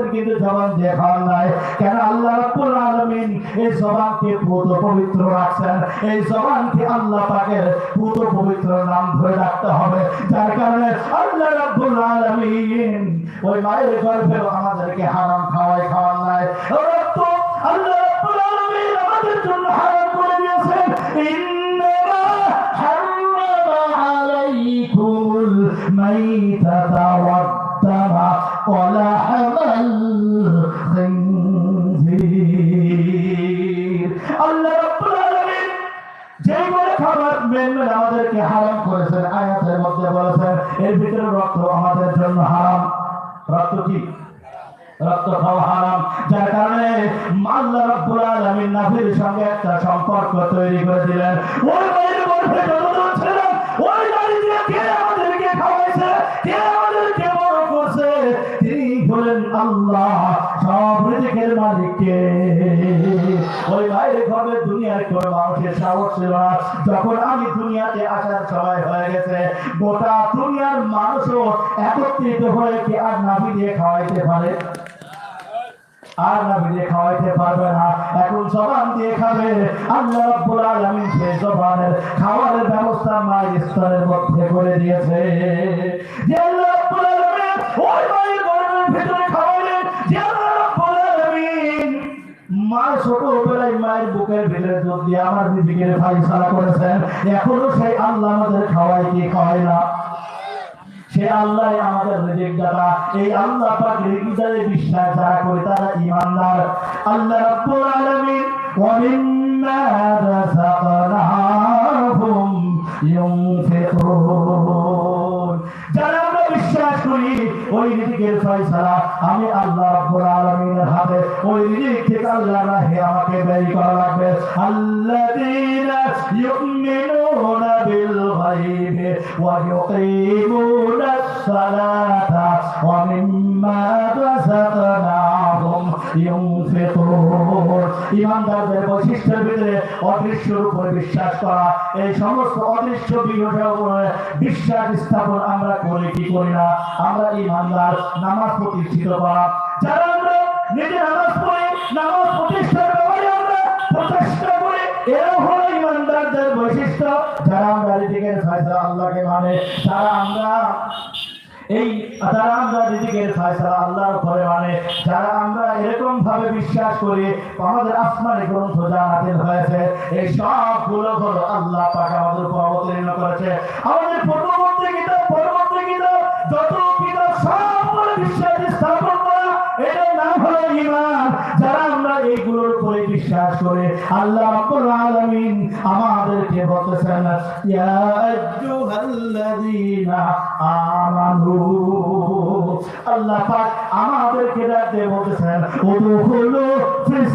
খাওয়াইছেন কিন্তু জবান খাওয়ান নাই। কেন আল্লাহ রাব্বুল আলামিন এই জবানকে পুত পবিত্র রাখছেন? এই জবানকে আল্লাহ পাকের পুত পবিত্র নাম ধরে রাখতে হবে। যার কারণে আল্লাহ রাব্বুল আলামিন ওই মায়ের গর্ভেও আমাদেরকে হারাম খাওয়াই খাওয়ান নাই। আল্লাহ রাব্বুল আলামিন আমাদের জন্য হারাম করে দিয়েছেন। যেগুলো খাবার মেন মেন আমাদেরকে হারাম করেছেন, আয়াতের মধ্যে বলেছেন, এর ভিতরে রক্ত আমাদের জন্য হারাম। রক্ত কি? রক্ত খাওয়া হারাম। যার কারণে আল্লাহ নাফির সঙ্গে একটা সম্পর্ক তৈরি করে দিলেন। ওই ওই কে আমাদেরকে খাওয়াইছে, কে আমাদেরকে বড় করছে? তিনি হলেন আল্লাহ। সব রিজিকের কে? ঘরে দুনিয়ার কোন মানুষের সাহস ছিল না। যখন আমি দুনিয়াতে আসার সময় হয়ে গেছে, গোটা দুনিয়ার মানুষও একত্রিত হয়ে কি আর নাভি দিয়ে খাওয়াইতে পারে? আর খাওয়াইতে পারবে না। এখন জবান দিয়ে খাবে। আল্লাহ আলামিন জবানের ব্যবস্থা মায়ের স্তরের মধ্যে করে দিয়েছে। যে আল্লাহ আলামিন ওই মায়ের গর্ভের ভিতরে যে আল্লাহ মা ছোটবেলায় মায়ের বুকের ভিতরে দুধ দিয়ে আমার নিজেকে ফাইসালা করেছেন। এখনও সেই আল্লাহ আমাদের খাওয়াই কি খাওয়ায় না? সে আল্লাহ আমাদের রিজিক দাতা এই আল্লাহ পাক রিজিকে বিশ্বাস যারা করে তারা ঈমানদার। আল্লাহ রাব্বুল আলামিন ওয়া মিম্মা রাযাকনাহুম ইউনফিকুন। যারা আমরা বিশ্বাস করি, ওই রিজিকের ফয়সালা আমি আল্লাহ রাব্বুল আলামিনের হাতে ওই রিজিক থেকে আল্লাহ রাহে আমাকে ব্যয় করা লাগবে আল্লাযীনা ইউমিনুনা বিল গায়বি ওয়া ইউকিমুনা الصلاة ومما رزقناهم ينفقون ইমানদারদের বৈশিষ্ট্যের ভিতরে অদৃশ্যের উপরে বিশ্বাস করা। এই সমস্ত অদৃশ্য বিষয়ের উপরে বিশ্বাস স্থাপন আমরা করি কি করি না? আমরা ইমানদার, নামাজ প্রতিষ্ঠিত করা। যারা আমরা নিজে নামাজ পড়ি, নামাজ প্রতিষ্ঠার ব্যাপারে আমরা প্রচেষ্টা করি এরা হলো ইমানদারদের বৈশিষ্ট্য। যারা আমরা ফয়সালা আল্লাহকে মানে যারা আমরা এই যারা আমরা রিজিকের ফয়সালা আল্লাহর উপরে মানে যারা আমরা এরকম ভাবে বিশ্বাস করি, আমাদের আসমানি গ্রন্থ যা নাজিল হয়েছে। এই সবগুলো হলো আল্লাহ পাক আমাদের উপর অবতীর্ণ করেছে। আমাদের পূর্ববর্তী কিতাব, পরবর্তী কিতাব, যত কিতাব সবগুলো বিশ্বাস স্থাপন করা, এটার নাম হলো ঈমান। যারা আমরা এইগুলোর উপরে বিশ্বাস করে, আল্লাহ রাব্বুল আলামিন আমানু। আল্লাহ পাক আমাদেরকে ডাকতে বলতেছেন উদখুলু ফিস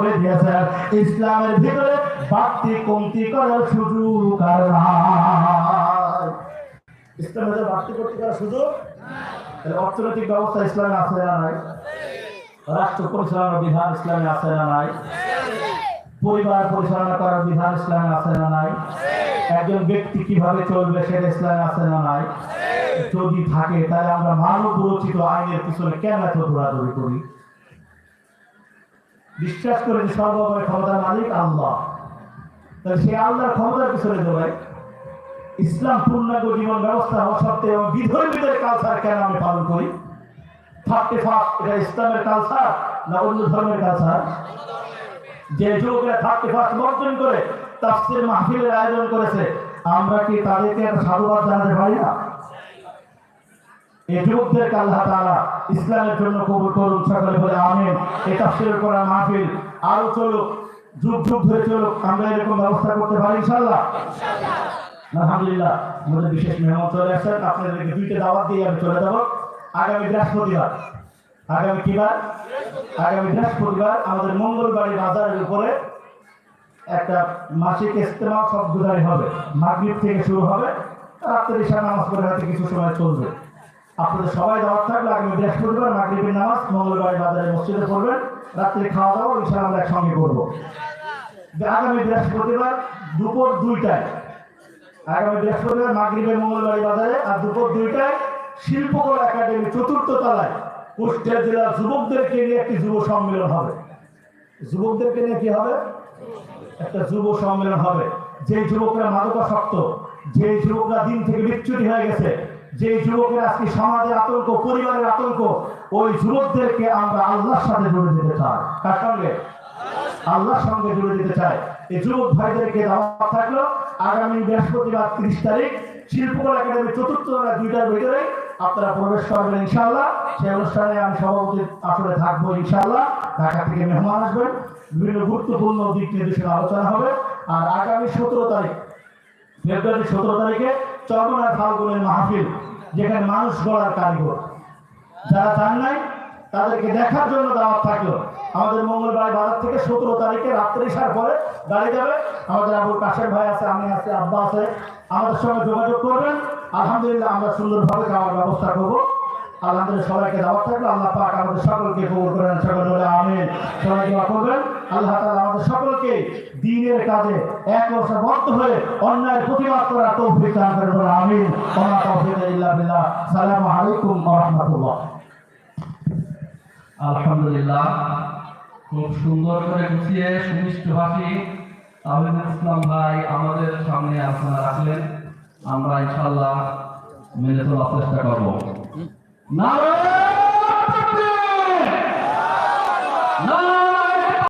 করে দিয়েছেন ইসলামের ভিতরে বাড়তি কমতি করার সুযোগ আর ইসলামের বাড়তি কমতি করার সুযোগ? অর্থনৈতিক ব্যবস্থা ইসলামে আছে না নাই? রাষ্ট্র পরিচালনা বিধান ইসলামে আছে না নাই? পরিবার পরিচালনা করার বিধান ইসলামে আছে না নাই? একজন ব্যক্তি কীভাবে চলবে সেটা ইসলামে আছে না নাই? যদি থাকে, তাহলে আমরা মানব রচিত আইনের পিছনে কেন এত দৌড়াদৌড়ি করি? বিশ্বাস করে যে সর্বময় ক্ষমতার মালিক আল্লাহ। তাহলে সেই আল্লাহর ক্ষমতার পিছনে দৌড়াই ইসলাম পূর্ণাঙ্গ জীবন ব্যবস্থা হওয়া সত্ত্বেও এবং বিধর্মীদের কালচার কেন আমি পালন করি? থার্টি ফার্স্ট এটা ইসলামের কালচার না অন্য ধর্মের কালচার যে যুবকরা থার্টি ফার্স্ট বর্জন করে তাফসির মাহফিলের আয়োজন করেছে, আমরা কি তাদেরকে একটা সাধুবাদ জানাতে পারি না? এই আল্লাহ তাআলা ইসলামের জন্য কবুল করুন বলে আমিন। এই কোরআন মাহফিল আরও চলুক, যুগ যুগ ধরে চলুক, আমরা এরকম ব্যবস্থা করতে পারি ইনশাআল্লাহ? আলহামদুলিল্লাহ, আমাদের বিশেষ মেহমান চলে আসছেন, আপনাদেরকে দুইটা দাওয়াত দিয়ে আমি চলে যাব। আগামী বৃহস্পতিবার, আগামী আগামী বৃহস্পতিবার আমাদের মঙ্গলবাড়ি বাজারের উপরে একটা মাসিক ইস্তেমা সব গুজারি হবে। মাগরিব থেকে শুরু হবে, রাত্রে ঈশা নামাজ পড়ে কিছু সময় চলবে। আপনাদের সবাই দাওয়াত থাকলে আগামী বৃহস্পতিবার মাগরিবের নামাজ মঙ্গলবাড়ি বাজারে মসজিদে পড়বেন। রাত্রে খাওয়া দাওয়া ঈশা আমরা একসঙ্গে করব আগামী বৃহস্পতিবার দুপুর দুইটায়, আগামী বৃহস্পতিবার মাগরিবের মঙ্গলবাড়ি বাজারে আর দুপুর দুইটায় শিল্পকলা একাডেমি চতুর্থ তলায় কুষ্টিয়া জেলার যুবকদেরকে নিয়ে একটি যুব সম্মেলন হবে। যুবকদেরকে নিয়ে কি হবে? একটা যুব সম্মেলন হবে। যে যুবকরা মাদকাসক্ত যে যুবকরা দিন থেকে বিচ্যুতি হয়ে গেছে যে যুবকের আজকে সমাজের আতঙ্ক, পরিবারের আতঙ্ক, ওই যুবকদেরকে আমরা আল্লাহর সাথে জুড়ে দিতে চাই। কার সঙ্গে? আল্লাহর সঙ্গে জুড়ে দিতে চাই। এই যুবক ভাইদেরকে দাওয়াত থাকল, আগামী বৃহস্পতিবার তিরিশ তারিখ, শিল্পকলা একাডেমি চতুর্থ দুইটার ভিতরে আপনারা প্রবেশ করবেন ইনশাল্লাহ সেই অনুষ্ঠানে আমি সভাপতি আসলে থাকব ইনশাল্লাহ ঢাকা থেকে মেহমান আসবেন। বিভিন্ন গুরুত্বপূর্ণ দিক নির্দেশনা আলোচনা হবে। আর আগামী সতেরো তারিখ ফেব্রুয়ারি সতেরো তারিখে চন্দনা ফাল্গুনের মাহফিল, যেখানে মানুষ গড়ার কারিগর। যারা চান নাই, তাদেরকে দেখার জন্য দাওয়াত থাকল। আমাদের মঙ্গলবার বাজার থেকে সতেরো তারিখে রাত্রে সার পরে দাঁড়িয়ে যাবে। আমাদের আবুল কাশের ভাই আছে, আমি আছে, আব্বা আছে। আমাদের সঙ্গে যোগাযোগ করবেন। আলহামদুলিল্লাহ আমরা সুন্দরভাবে খাওয়ার ব্যবস্থা করব। আলহামদুলিল্লাহ সবাইকে দাওয়াত থাকল, আল্লাহ পাক আমাদের সকলকে কবুল করেন, সকল বলে আমিন। সবাই দোয়া করবেন, আল্লাহ তাআলা আমাদের সকলকে দিনের কাজে এক বদ্ধ হয়ে অন্যায়ের প্রতিবাদ করার তৌফিক দান করেন, বলে আমিন। ওয়া তৌফিক ইল্লা বিল্লাহ। সালামু আলাইকুম ওয়া রাহমাতুল্লাহ। আলহামদুলিল্লাহ, খুব সুন্দর করে গুছিয়ে সুমিষ্ট ভাষী তাহিদুল ইসলাম ভাই আমাদের সামনে আলোচনা রাখলেন আমরা ইনশাল্লাহ মেনে চলার চেষ্টা করব। ¡Nada!